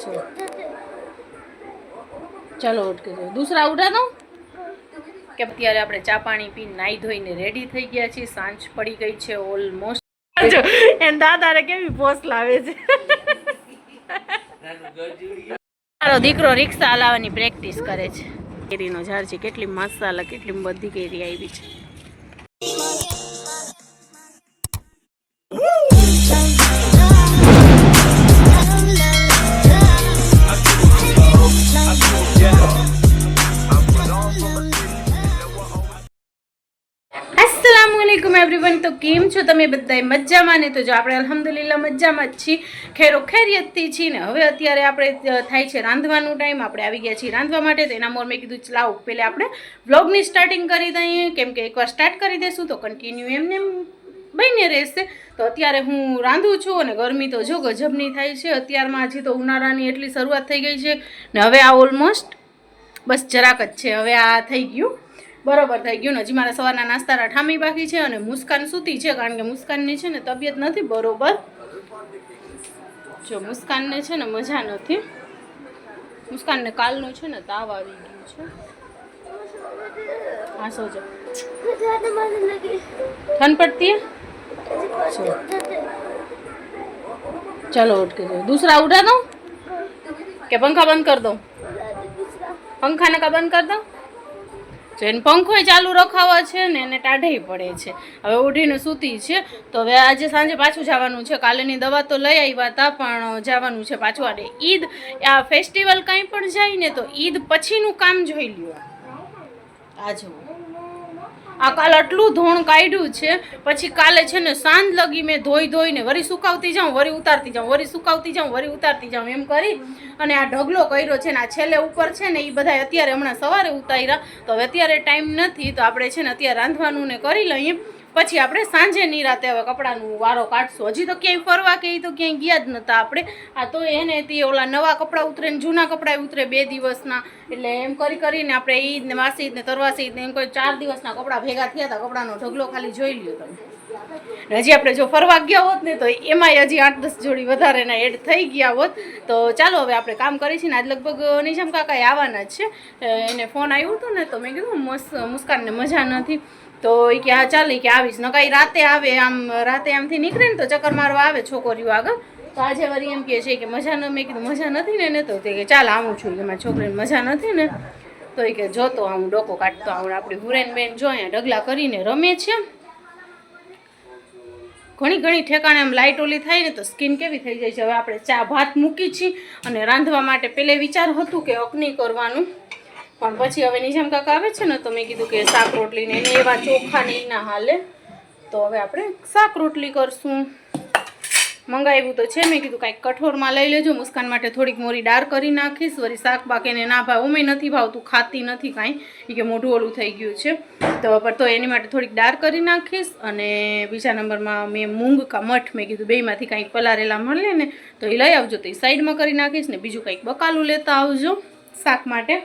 ચલો ચાલો કે જાઓ દૂસરા દો કે અત્યારે આપણે ચા પાણી પીને નાહી ધોઈને રેડી થઈ ગયા છીએ. સાંજ પડી ગઈ છે ઓલમોસ્ટ એન દાદારે કેવી પોસ્ટ લાવે છે. મારો દીકરો રિક્ષા હલાવવાની પ્રેક્ટિસ કરે છે. કેરીનો ઝાડ છે, કેટલી મસાલા, કેટલી બધી કેરી આવી છે. કેમ છો તમે બધાય? મજામાં ને? તો જો આપણે અલ્હમ્દુલિલ્લાહ મજામાં જ છીએ. ખેરો ખેરિયતથી છીએ ને હવે અત્યારે આપણે થાય છે રાંધવાનું ટાઈમ. આપણે આવી ગયા છીએ રાંધવા માટે, તો એના મોર મેં કીધું લાવો પહેલે આપણે વ્લોગની સ્ટાર્ટિંગ કરી દઈએ. કેમ કે એકવાર સ્ટાર્ટ કરી દઈશું તો કન્ટિન્યુ એમને એમ બની રહેશે. તો અત્યારે હું રાંધું છું અને ગરમી તો જો ગજબની થાય છે. અત્યારમાં હજી તો ઉનાળાની એટલી શરૂઆત થઈ ગઈ છે ને હવે આ ઓલમોસ્ટ બસ જરાક જ છે. હવે આ થઈ ગયું. બરોબર થઈ ગયું ને. હજી મારા સવારના નાસ્તા રઠામી બાકી છે અને મુસ્કાન સૂતી છે, કારણ કે મુસ્કાનની છે ને તબિયત નથી બરોબર. જો મુસ્કાનને છે ને મજા નથી. મુસ્કાનને કાલનું છે ને તાવ આવી ગયું છે. હા સોજો ઠંડ ચલો ઉઠ દૂસરા ઉડા દઉં કે પંખા બંધ કરી દઉં? પંખા ને કા બંધ કરી દઉં? જો એને પંખો ચાલુ રખાવા છે ને એને ટાઢે પડે છે. હવે ઉઠીને સૂતી છે. તો હવે આજે સાંજે પાછું જવાનું છે. કાલેની દવા તો લઈ આવ્યા હતા, પણ જવાનું છે પાછું અને ઈદ. આ ફેસ્ટિવલ કંઈ પણ જાય ને તો ઈદ પછીનું કામ જોઈ લ્યો. આ જુઓ. આ કાલ આટલું ધોણ કાઢ્યું છે, પછી કાલે છે ને સાંજ લગી મેં ધોઈ ધોઈને વરી સુકાવતી જાઉં, વરી ઉતારતી જાઉં, વરી સુકાવતી જાઉં, વરી ઉતારતી જાઉં એમ કરી અને આ ઢગલો કર્યો છે ને, આ છેલ્લે ઉપર છે ને એ બધા અત્યારે હમણાં સવારે ઉતાર્યા. તો હવે અત્યારે ટાઈમ નથી, તો આપણે છે ને અત્યારે રાંધવાનું ને કરી લઈએ. પછી આપણે સાંજે નિરાતે હવે કપડાનું વારો કાઢશું. હજી તો ક્યાંય ફરવા કે તો ક્યાંય ગયા જ નતા આપણે. આ તો એને તે ઓલા નવા કપડાં ઉતરે ને જૂના કપડાં ઉતરે બે દિવસના. એટલે એમ કરી કરીને આપણે ઈદ ને માસી ઈદ ને તરવાસી ઈદ ને એમ કોઈ ચાર દિવસના કપડાં ભેગા થયા હતા. કપડાનો ઢગલો ખાલી જોઈ લ્યો તમે. હજી આપણે જો ફરવા ગયા હોત ને તો એમાંય હજી આઠ દસ જોડી વધારે એના એડ થઈ ગયા હોત. તો ચાલો હવે આપણે કામ કરીએ છીએ ને આજ લગભગ નિજામ કાકા આવવાના જ છે. એને ફોન આવ્યો હતો ને તો મેં કીધું, મસ્ત મુસ્કાનને મજા નથી. તો એ કે, હા, ચાલે કે આવીશ. નકાઈ રાતે આવે, આમ રાતે આમથી નીકળે ને તો ચક્કર મારવા આવે છોકરીઓ આગળ. તો આજે વળી એમ કહે છે કે, મજા ન મેં કીધું, મજા નથી ને ને તો તે કે, ચાલ, આવું છું. કે, મારા છોકરીને મજા નથી ને. તો એ કે, જોતો આવું, ડોકો કાઢતો આવું, આપણી હુરેનબેન જો અહીંયા ડગલા કરીને રમે છે. ઘણી ઘણી ઠેકાણે આમ લાઇટ ઓલી થાય ને તો સ્કિન કેવી થઈ જાય છે. હવે આપણે ચા ભાત મૂકી છીએ અને રાંધવા માટે પહેલે વિચાર હતું કે અગ્નિ કરવાનું. પણ પછી હવે નિજામ કાકા આવે છે ને, તો મેં કીધું કે શાક રોટલી ને એને એવા ચોખા ને ઈ ના હાલે. તો હવે આપણે શાક રોટલી કરશું. મંગાવ્યું તો છે, મેં કીધું કાંઈક કઠોરમાં લઈ લેજો, મુસ્કાન માટે થોડીક મોરી ડાર કરી નાખીશ. વળી શાક બાકીને ના ભાવ ઉમે નથી ભાવતું, ખાતી નથી કાંઈ. એ કે મોઢું ઓલું થઈ ગયું છે. તો પર તો એની માટે થોડીક ડાર કરી નાખીશ અને બીજા નંબરમાં મેં મૂંગ કા મઠ, મેં કીધું બેયમાંથી કાંઈક પલારેલા મળે ને, તો એ લઈ આવજો. તો એ સાઈડમાં કરી નાખીશ ને બીજું કંઈક બકાલું લેતા આવજો શાક માટે.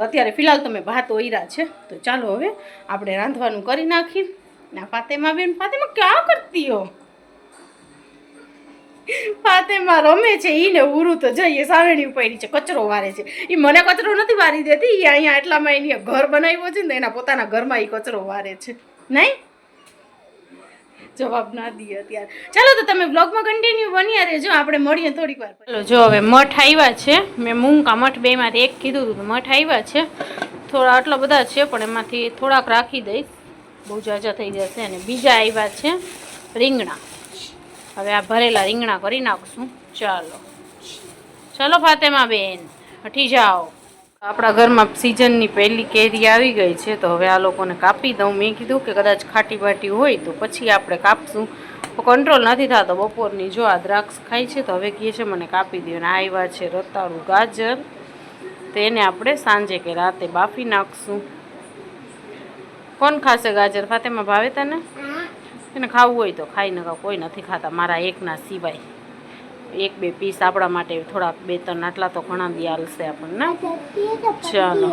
અત્યારે ફિલહાલ તમે ભાત ઓયરા છે. તો ચાલો હવે આપણે રાંધવાનું કરી નાખી. ના ફાતેમા બેન, ફાતેમા ક્યાં કરતી હો? ફાતેમા રમે છે એને ઉરું તો જઈએ સાવેણી ઉપાડી છે, કચરો વારે છે. એ મને કચરો નથી વારી દેતી એ અહીંયા એટલામાં એની ઘર બનાવ્યો છે ને એના પોતાના ઘરમાં એ કચરો વારે છે. નહીં? જવાબ ના દઈએ અત્યારે. ચાલો તો તમે બ્લોગમાં કન્ટિન્યુ બન્યા રહેજો. આપણે મળીએ થોડીક વાર ચાલો, જો હવે મઠ આવ્યા છે. મેં મૂંગા મઠ બેમાંથી એક કીધું હતું મઠ આવ્યા છે. થોડા આટલા બધા છે, પણ એમાંથી થોડાક રાખી દઈશ. બહુ જાજા થઈ જશે. અને બીજા આવ્યા છે રીંગણા. હવે આ ભરેલા રીંગણા કરી નાખશું. ચાલો. ચાલો ફાતેમા બેન હઠી જાઓ. આપણા ઘરમાં સિઝનની પહેલી કેરી આવી ગઈ છે, તો હવે આ લોકોને કાપી દઉં. મેં કીધું કે કદાચ ખાટી બાટી હોય તો પછી આપણે કાપશું. કંટ્રોલ નથી થતો, બપોરની જો આ દ્રાક્ષ ખાય છે, તો હવે કહે છે, મને કાપી દો ને આવ્યા છે રતાળું ગાજર. તો એને આપણે સાંજે કે રાતે બાફી નાખશું. કોણ ખાશે ગાજર? ફાતેમાં ભાવે તને એને ખાવું હોય તો ખાઈ નકા કોઈ નથી ખાતા. મારા એકના સિવાય. એક બે પીસ આપણા માટે થોડા બે ત્રણ આટલા તો ઘણા દી હાલશે આપણને. ચાલો.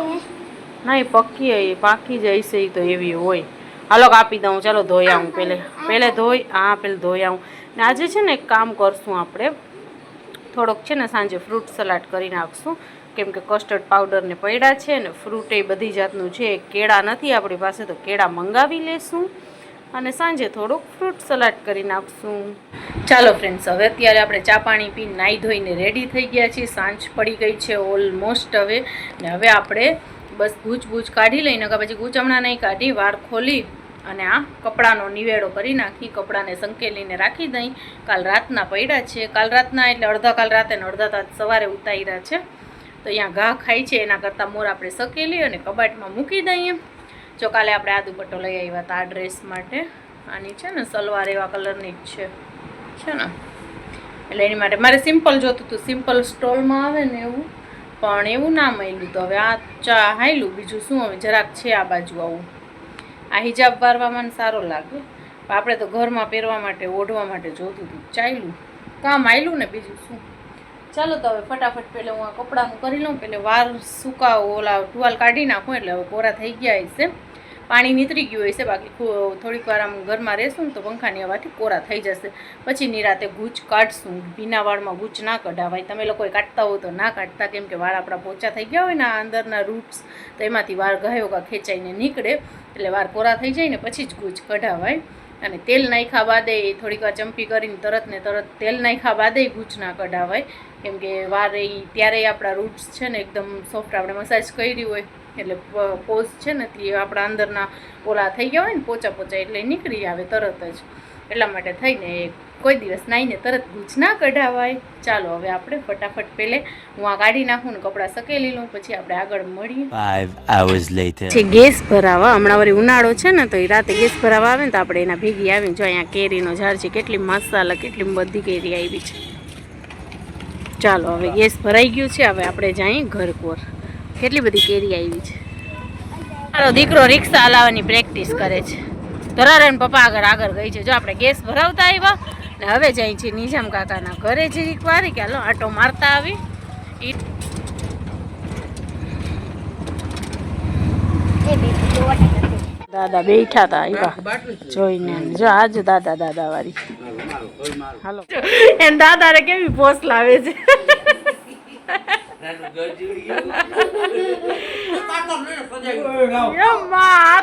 ના એ પક્કી એ પાકી જાય છે એ તો એવી હોય. હાલો કાપી દઉં. ચાલો ધોઈ આવું. પહેલે પહેલે ધોઈ હા પહેલે ધોઈ આવું. ને આજે છે ને એક કામ કરશું આપણે. થોડોક છે ને સાંજે ફ્રૂટ સલાડ કરી નાખશું. કેમ કે કસ્ટર્ડ પાવડરને પડ્યા છે ને ફ્રૂટ એ બધી જાતનું છે. કેળા નથી આપણી પાસે તો કેળા મંગાવી લેશું. અને સાંજે થોડુંક ફ્રૂટ સલાડ કરી નાખશું. ચાલો ફ્રેન્ડ્સ હવે અત્યારે આપણે ચા પાણી પીને નાહી ધોઈને રેડી થઈ ગયા છીએ. સાંજ પડી ગઈ છે ઓલમોસ્ટ હવે. ને હવે આપણે બસ ગૂંચ બૂચ કાઢી લઈને કે પછી ગૂંચ નહીં કાઢી, વાર ખોલી અને આ કપડાનો નિવેડો કરી નાખી, કપડાને સંકેલીને રાખી દઈ. કાલ રાતના પડ્યા છે. કાલ રાતના એટલે અડધા કાલ રાતે ને અડધા તાત સવારે ઉતાર્યા છે. તો અહીંયા ઘા ખાય છે, એના કરતાં મોર આપણે સકેલી અને કબાટમાં મૂકી દઈએ. જો કાલે આપણે આ દુપટ્ટો લઈ આવ્યા હતા આ ડ્રેસ માટે. આની છે ને સલવાર એવા કલરની જ છે. છે ને? એટલે એની માટે મારે સિમ્પલ જોતું હતું. સિમ્પલ સ્ટોલમાં આવે ને એવું, પણ એવું ના મળ્યું તો હવે આ ચા હાયલું. બીજું શું? હવે જરાક છે આ બાજુ આવું. આ હિજાબ વારવામાં સારો લાગે. આપણે તો ઘરમાં પહેરવા માટે, ઓઢવા માટે જોતું હતું. ચાલ્યું કામ આયલું ને બીજું શું? ચાલો તો હવે ફટાફટ પહેલાં હું આ કપડાનું કરી લઉં પહેલે વાર સુકાવો, ઓલા ટુવાલ કાઢી નાખું, એટલે હવે કોરા થઈ ગયા હશે. પાણી નીતરી ગયું હશે, બાકી થોડીક વાર આમ ઘરમાં રહેશું તો પંખાની હવાથી કોરા થઈ જશે. પછી નિરાતે ગૂંચ કાઢશું, ભીના વાળમાં ગૂંચ ના કઢાવાય. તમે લોકોએ કાઢતા હો તો ના કાઢતા, કેમ કે વાળ આપણા પોચા થઈ ગયા હોય ને અંદરના રૂટ્સ, તો એમાંથી વાળ ગયો કા ખેંચાઈને નીકળે, એટલે વાળ કોરા થઈ જાય ને પછી જ ગૂંચ કઢાવાય. અને તેલ નાખ્યા બાદે થોડીક વાર ચંપી કરીને તરત ને તરત તેલ નાખ્યા બાદ ગૂંચ ના કઢાવાય. કેમ કે વારે ત્યારે આપણા રૂટ્સ છે ને એકદમ સોફ્ટ આપણે મસાજ કરી હોય, એટલે પોઝ છે ને તે આપણા અંદરના ઓલા થઈ ગયા હોય ને પોચા પોચા એટલે નીકળી આવે તરત જ. એટલા માટે થઈને એ કોઈ દિવસ નાઈને તરત ગૂંચ ના કઢાવાય. ચાલો હવે આપણે ફટાફટ પેલે હું આ કાઢી નાખું ને કપડાં સકેલી લઉં પછી આપણે આગળ મળીએ. છે ગેસ ભરાવા હમણાં વળી ઉનાળો છે ને તો એ રાતે ગેસ ભરાવા આવે ને તો આપણે એના ભેગી આવીને જો અહીંયા કેરીનો ઝાડ છે કેટલી મસાલા કેટલી બધી કેરી આવી છે. ચાલો હવે ગેસ ભરાઈ ગયું છે હવે આપણે જઈએ ઘર કોર કેટલી બધી કેરી આવી છે? મારો દીકરો રિક્ષા હલાવવાની પ્રેક્ટિસ કરે છે. ધરારે ને પપ્પા આગળ આગળ ગઈ છે. જો આપણે ગેસ ભરાવતા આવ્યા ને હવે જાય છે નિજામ કાકાના ઘરે જરીક વારી કે હાલો આટો મારતા આવી. દાદા બેઠા હતા આવ્યા જોઈને જો આજ દાદા દાદા વાળી હાલો. દાદા દાદાને કેવી પોસ લાવે છે?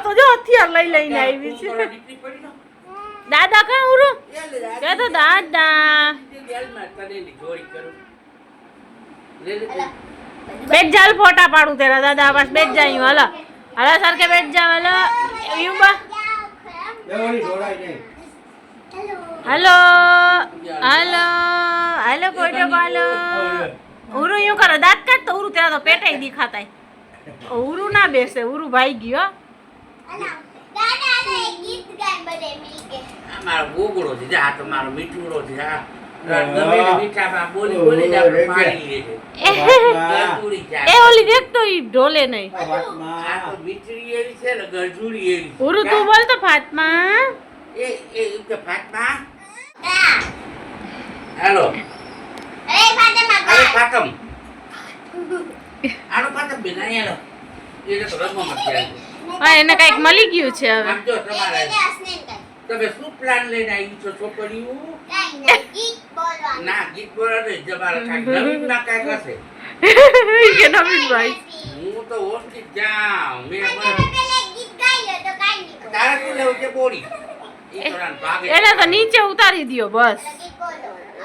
તો જો હથિયાર લઈ લઈને આવી છે. દાદા કા ઉરુ? કે તો દાદા. બેટ જાલ ફોટા પાડું તેરા દાદા બસ બેટ જાયું હલો. સર કે બેટ જાવ હાલો. યુબા હાલો. હલો. હલો ફોટો પાલો ઉરુ યું કરો. દાંત કાઢ તો ઉરુ તેરા તો પેટાઈ દેખાતા ઉરુ ના બેસે ઉરુ ભાઈ ગયો. મારો ગોગડો છે. તો મારો મીઠુડો આ તો ફાતમા. એ એ એમ કે ફાતમા? હેલો. ફાતમ આનો ફાતમ. બેન અહીંયા લો તો રસમાં મત હા એને કંઈક મળી ગયું છે હવે. તમે શું પ્લાન લઈને આવી છો છોકરીઓ? ના ગીત બોલો ને જમારા કાંઈક નવીનમાં કાંઈક હશે. કે નવીનભાઈ? હું તો ઓળખી જાઉં મેં તારે શું લેવું છે બોડી ઈ તો રાન ભાગે. એને તો નીચે ઉતારી દ્યો બસ.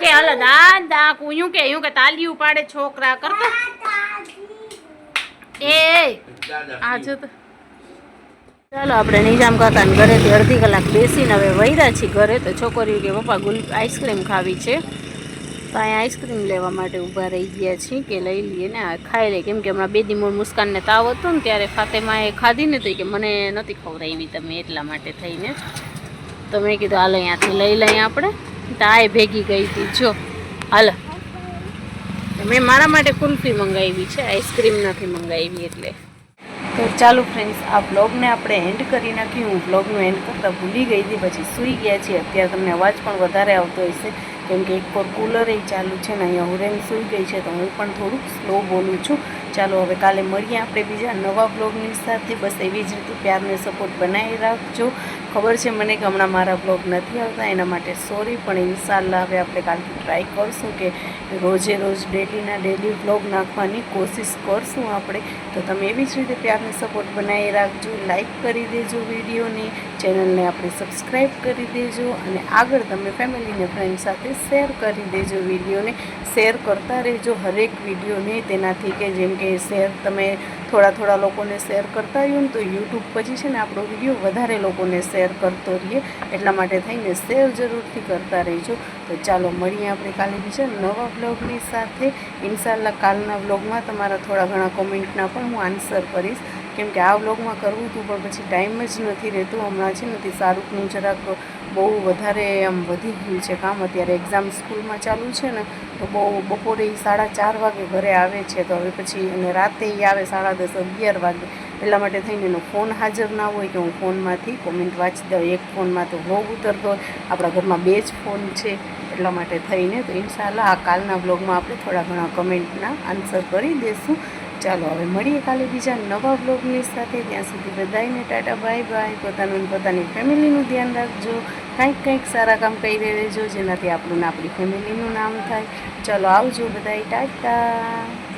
કે હલો દાદા કુયું કે યું કે તાલી ઉપાડે છોકરા કરતો. એ આજે તો ચાલો, આપણે નિજામ કાકાને ઘરેથી અડધી કલાક બેસીને હવે વૈરા છીએ ઘરે તો છોકરીઓ કે પપ્પા ગુલ આઈસ્ક્રીમ ખાવી છે. તો અહીંયા આઈસ્ક્રીમ લેવા માટે ઊભા રહી ગયા છીએ કે લઈ લઈએ ને ખાઈ લઈએ કેમ કે હમણાં બે દી મોર મુસ્કાનને તાવ હતો ને ત્યારે ફાતેમાએ ખાધી ને કે મને નથી ખવડાવી તમે એટલા માટે થઈને. તો મેં કીધું, હાલ અહીંયાથી લઈ લઈએ આપણે. તો ભેગી ગઈ હતી. જો, હાલો. મેં મારા માટે કુલ્ફી મંગાવી છે, આઈસ્ક્રીમ નથી મંગાવી એટલે. તો ચાલો ફ્રેન્ડ્સ આ બ્લોગને આપણે એન્ડ કરી નાખ્યું હું બ્લોગનું એન્ડ કરતાં ભૂલી ગઈ હતી, પછી સૂઈ ગયા છીએ. અત્યારે તમને અવાજ પણ વધારે આવતો હશે, કેમ કે એક પર કુલર એ ચાલુ છે ને અહીંયા હુરેન સૂઈ ગઈ છે, તો હું પણ થોડુંક સ્લો બોલું છું. ચાલો હવે કાલે મળીએ આપણે બીજા નવા બ્લોગની સાથે. બસ એવી જ રીતે પ્યારને સપોર્ટ બનાવી રાખજો. ખબર છે, મને કે હમણાં મારા બ્લોગ નથી આવતા, એના માટે સોરી પણ ઇન્શાલ્લાહ હવે આપણે કાલથી ટ્રાય કરશું કે રોજે રોજ ડેલીના ડેલી બ્લોગ નાખવાની કોશિશ કરશું આપણે. તો તમે એવી જ રીતે પ્યારને સપોર્ટ બનાવી રાખજો લાઈક કરી દેજો વિડીયોને ચેનલને આપણે સબસ્ક્રાઈબ કરી દેજો અને આગળ તમે ફેમિલીને ફ્રેન્ડ સાથે શેર કરી દેજો વિડીયોને. શેર કરતા રહેજો હરેક વિડીયોને. તેનાથી કે જેમ કે શેર તમે થોડા થોડા લોકોને શેર કરતા રહ્યો ને તો યુટ્યુબ પછી છે ને આપણો વીડિયો વધારે લોકોને શેર કરતો રહીએ. એટલા માટે થઈને શેર જરૂરથી કરતા રહેજો. તો ચાલો મળીએ આપણે કાલે બીજા નવા બ્લોગની સાથે. ઇન્શાલ્લાહ કાલના બ્લોગમાં તમારા થોડા ઘણા કોમેન્ટના પણ હું આન્સર કરીશ. કેમ કે આ વ્લોગમાં કરવું હતું, પણ પછી ટાઈમ જ નથી રહેતું. હમણાં છે નથી શાહરૂખનું જરાક બહુ વધારે આમ વધી ગયું છે કામ. અત્યારે એક્ઝામ સ્કૂલમાં ચાલુ છે ને, તો બહુ બપોરે સાડા ચાર વાગે ઘરે આવે છે. તો હવે પછી અને રાતે આવે સાડા દસ અગિયાર વાગે. એટલા માટે થઈને એનો ફોન હાજર ના હોય કે હું ફોનમાંથી કોમેન્ટ વાંચી દઉં, એક ફોનમાં તો વ્લોગ ઉતરતો હોય. આપણા ઘરમાં બે જ ફોન છે, એટલા માટે થઈને તો ઇન્શાલ્લાહ આ કાલના બ્લોગમાં આપણે થોડા ઘણા કમેન્ટના આન્સર કરી દઈશું ચાલો, હવે મળીએ કાલે બીજા નવા બ્લોગની સાથે. ત્યાં સુધી બધાને ટાટા, બાય બાય. પોતાનું પોતાની ફેમિલીનું ધ્યાન રાખજો. કંઈક કંઈક સારા કામ કરી રહેજો, જેનાથી આપણું આપણી ફેમિલીનું નામ થાય. ચાલો, આવજો બધાય. ટાટા.